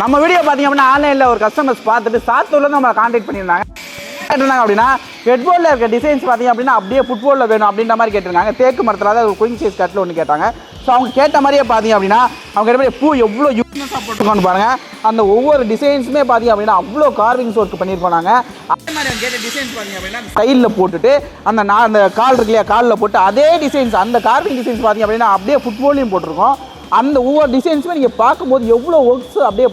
நம்ம வீடியோ பார்த்தீங்க அப்படின்னா ஆன்லைனில் ஒரு கஸ்டமர்ஸ் பார்த்துட்டு சாத்தூர்ல நம்ம காண்டாக்ட் பண்ணியிருந்தாங்க. கேட்டிருந்தாங்க அப்படின்னா ஹெட்போர்டில் இருக்க டிசைன்ஸ் பார்த்தீங்க அப்படின்னா அப்படியே ஃபுட்போலில் வேணும் அப்படின்ற மாதிரி கேட்டிருந்தாங்க. தேக்கு மரத்தில் அதாவது ஒரு குயின் சைஸ் கட்டில் ஒன்று கேட்டாங்க. ஸோ அவங்க கேட்ட மாதிரியே பார்த்தீங்க அப்படின்னா அவங்க கேட்ட மாதிரி பூ எவ்வளோ யூஸ்னஸாக போட்டுருக்கோன்னு பாருங்கள் அந்த ஒவ்வொரு டிசைன்ஸுமே பார்த்தீங்க அப்படின்னா அவ்வளோ கார்விங்ஸ் ஒர்க் பண்ணியிருப்போம் நாங்கள் அதே மாதிரி அவங்க கேட்ட டிசைன்ஸ் பார்த்தீங்க அப்படின்னா சைடில் போட்டுட்டு அந்த நான் அந்த கால் இருக்கு இல்லையா காலில் போட்டு அதே டிசைன்ஸ் அந்த கார்விங் டிசைன்ஸ் பார்த்தீங்க அப்படின்னா அப்படியே ஃபுட்போலையும் போட்டிருக்கோம். அந்த ஒவ்வொரு டிசைன்ஸுமே நீங்கள் பார்க்கும்போது எவ்வளோ ஒர்க்ஸ் அப்படியே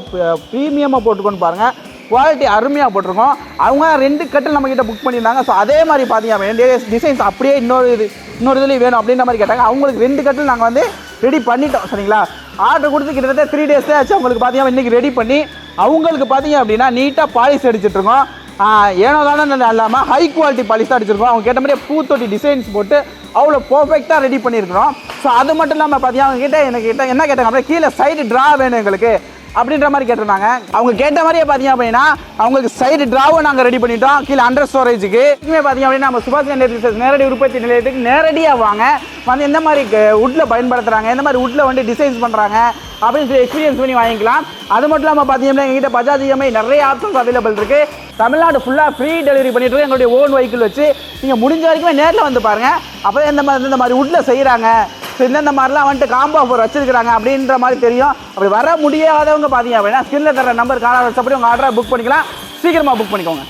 ப்ரீமியமாக போட்டுக்கோன்னு பாருங்கள் குவாலிட்டி அருமையாக போட்டிருக்கோம். அவங்க ரெண்டு கட்டில் நம்மக்கிட்ட புக் பண்ணியிருந்தாங்க. ஸோ அதே மாதிரி பார்த்தீங்க அப்படின்னா டிசைன்ஸ் அப்படியே இன்னொரு இது இன்னொரு இதுலேயும் வேணும் அப்படின்ற மாதிரி கேட்டாங்க. அவங்களுக்கு ரெண்டு கட்டில் நாங்கள் வந்து ரெடி பண்ணிட்டோம் சரிங்களா? ஆர்டர் கொடுத்து கிட்டத்தட்ட த்ரீ டேஸ் ஆச்சு. அவங்களுக்கு பார்த்தீங்கன்னா இன்றைக்கி ரெடி பண்ணி அவங்களுக்கு பார்த்தீங்க அப்படின்னா நீட்டாக பாலிஷ் அடிச்சிட்ருக்கோம் ஏனோ தானே இல்லாமல் ஹை குவாலிட்டி பாலிஷ் தான் அடிச்சிருக்கோம். அவங்க கேட்ட மாதிரியே பூத்தொட்டி டிசைன்ஸ் போட்டு அவ்வளோ பர்ஃபெக்டாக ரெடி பண்ணியிருக்கிறோம். ஸோ அது மட்டும் இல்லாமல் பார்த்தீங்கன்னா அவங்க கிட்டே எனக்கு கிட்ட என்ன கேட்டாங்க அப்படியே கீழே சைடு ட்ரா வேணும் எங்களுக்கு அப்படின்ற மாதிரி கேட்டிருந்தாங்க. அவங்க கேட்ட மாதிரியே பார்த்தீங்க அப்படின்னா அவங்களுக்கு சைடு ட்ராவும் நாங்கள் ரெடி பண்ணிட்டோம். கீழே அண்டர் ஸ்டோரேஜுக்கு இதுவுமே பார்த்தீங்க அப்படின்னா நம்ம சுபாஷ் சந்திர நேரடி உற்பத்தி நிலையத்துக்கு நேரடியாக வாங்க. வந்து எந்த மாதிரி உட்டில் பயன்படுத்துகிறாங்க எந்த மாதிரி உட்டில் வந்து டிசைன்ஸ் பண்ணுறாங்க அப்படின்னு சொல்லி எக்ஸ்பீரியன்ஸ் பண்ணி வாங்கிக்கலாம். அது மட்டும் இல்லாமல் பார்த்தீங்கன்னா எங்ககிட்ட பஜாஜ் இஎம்ஐ நிறைய ஆப்ஷன்ஸ் அவைலபிள் இருக்குது தமிழ்நாடு ஃபுல்லாக ஃப்ரீ டெலிவரி பண்ணிட்டு எங்களுடைய ஓன் வெஹிக்கிள் வச்சு நீங்கள் முடிஞ்ச வரைக்குமே நேரில் வந்து பாருங்கள் அப்போ இந்த மாதிரி இந்த மாதிரி உட்டில் செய்கிறாங்க ஸோ இந்தந்த மாதிரிலாம் வந்துட்டு காம்போ ஆஃபர் வச்சிருக்கிறாங்க அப்படின்ற மாதிரி தெரியும். அப்படி வர முடியாதவங்க பார்த்தீங்க அப்படின்னா ஸ்கிரில் தர நம்பர் கால வச்சபடி உங்கள் ஆர்டரை புக் பண்ணிக்கலாம். சீக்கிரமாக புக் பண்ணிக்கோங்க.